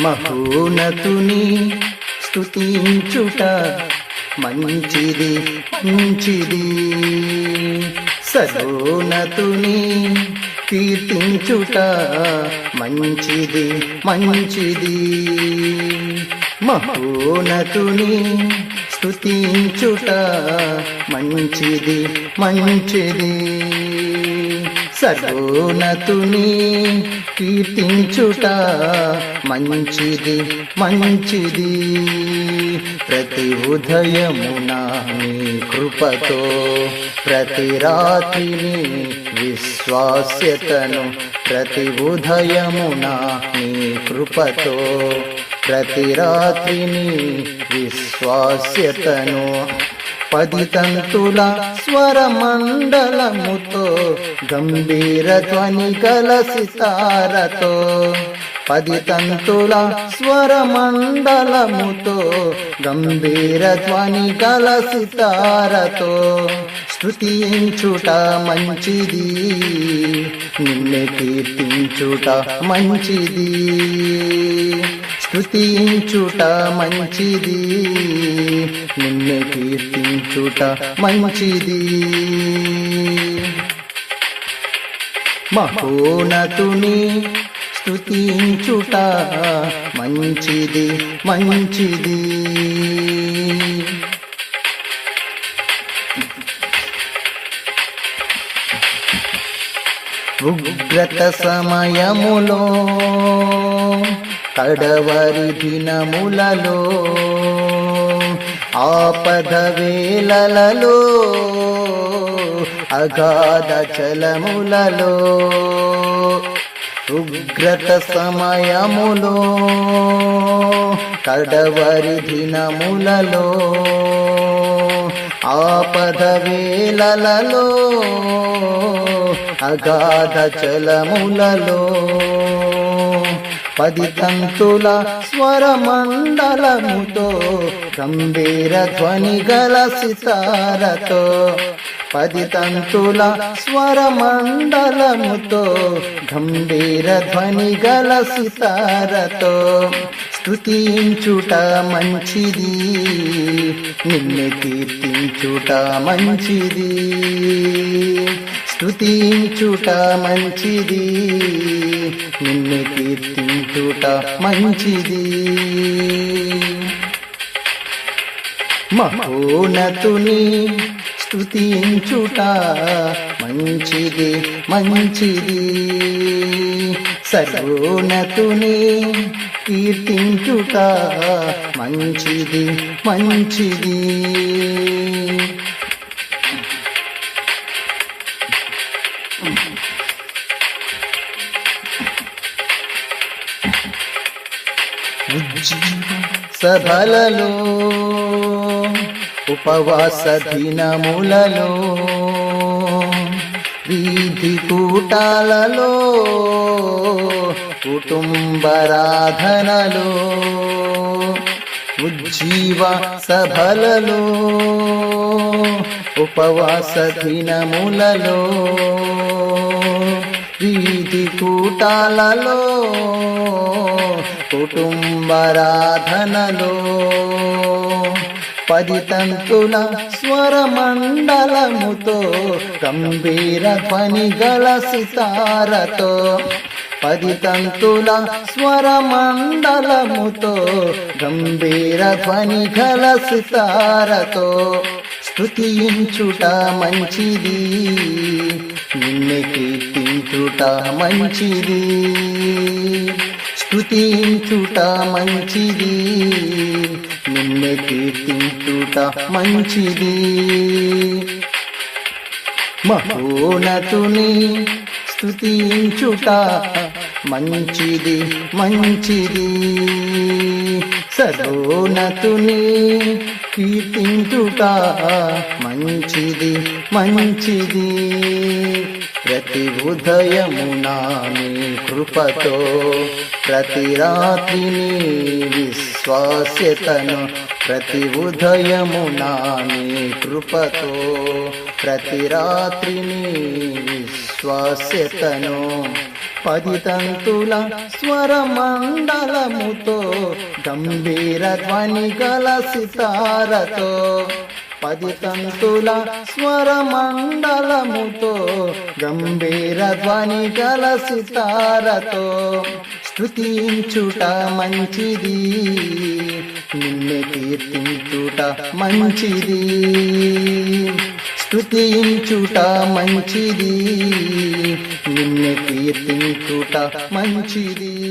మహోనతుని స్థుతించుట మంచిది మంచిది. సరోనతుని కీర్తించుట మంచిది మంచిది. మహోనతుని స్థుతించుట మంచిది మంచిది. సర్వోన్నతుని కీర్తించుట మంచిది మంచిది. ప్రతి ఉదయమున నీ కృపతో ప్రతి రాత్రిని విశ్వాస్యతను ప్రతి ఉదయమున నీ కృపతో ప్రతి రాత్రిని విశ్వాస్యతను పది తంతుల స్వరమండలముతో గంభీర ధ్వని గల సితారతో. పది తంతుల స్వరమండలముతో గంభీర ధ్వని గల సితారతో. స్తుతించుట మంచిది నిన్నే కీర్తించుట మంచిది. స్తుతించుట మంచిది. నిన్నే కీర్తించుట మంచిది. మహోనతుని స్తుతించుట మంచిది మంచిది. ఉగ్రత సమయములో కడవరి దినములలో ఆపద వేలలలో అగాధ చలములలో ఉగ్రత సమయములో కడవరి దినములలో ఆపద వేలలలో అగాధ చలములలో పది తంతుల స్వరమండలముతో గంభీర ధ్వని గల సితారతో పది తంతుల స్వరమండలముతో గంభీర ధ్వని గల సితారతో స్తుతించుట మంచిది నిన్ను కీర్తించుట మంచిది. స్తుతించుట మంచిది. నిన్ను కీర్తించుట మంచిది. మహోనతుని స్తుతించుట మంచిది మంచిది. సర్వోన్నతుని కీర్తించుట మంచిది మంచిది. సభలలో ఉపవాస దినములలో వీధి కూటాలలో కుటుంబరాధనలో ఉజ్జీవ సభలలో ఉపవాస దినములలో వీధి కూటాలలో కుటుంబరాధనలో పదితంతుల స్వరమండలముతో గంభీర ధ్వని సితారతో పదితంతుల స్వరమండలముతో గంభీర ధ్వని సితారతో స్తుతించుట మంచిది నిన్ను కీర్తించుట మంచిది. కీర్తించుట మంచిది. నిన్ను కీర్తించుట మంచిది. మహోనతుని స్తుతించుట మంచిది మంచిది. సదోనతుని కీర్తించుట మంచిది మంచిది. ప్రతి ఉదయమున నీ కృపతో ప్రతి రాత్రిని విశ్వాస్యతను ప్రతి ఉదయమున నీ కృపతో ప్రతి రాత్రిని విశ్వాస్యతను పది తంతుల స్వర గంభీర ధ్వని గల సితారతో పది తంతుల స్వర గంభీర ధ్వని గల సితారతో స్తుతించుట మంచిది నిన్నే కీర్తించుట మంచిది. స్తుతించుట మంచిది. నిన్ను కీర్తించుట మంచిది.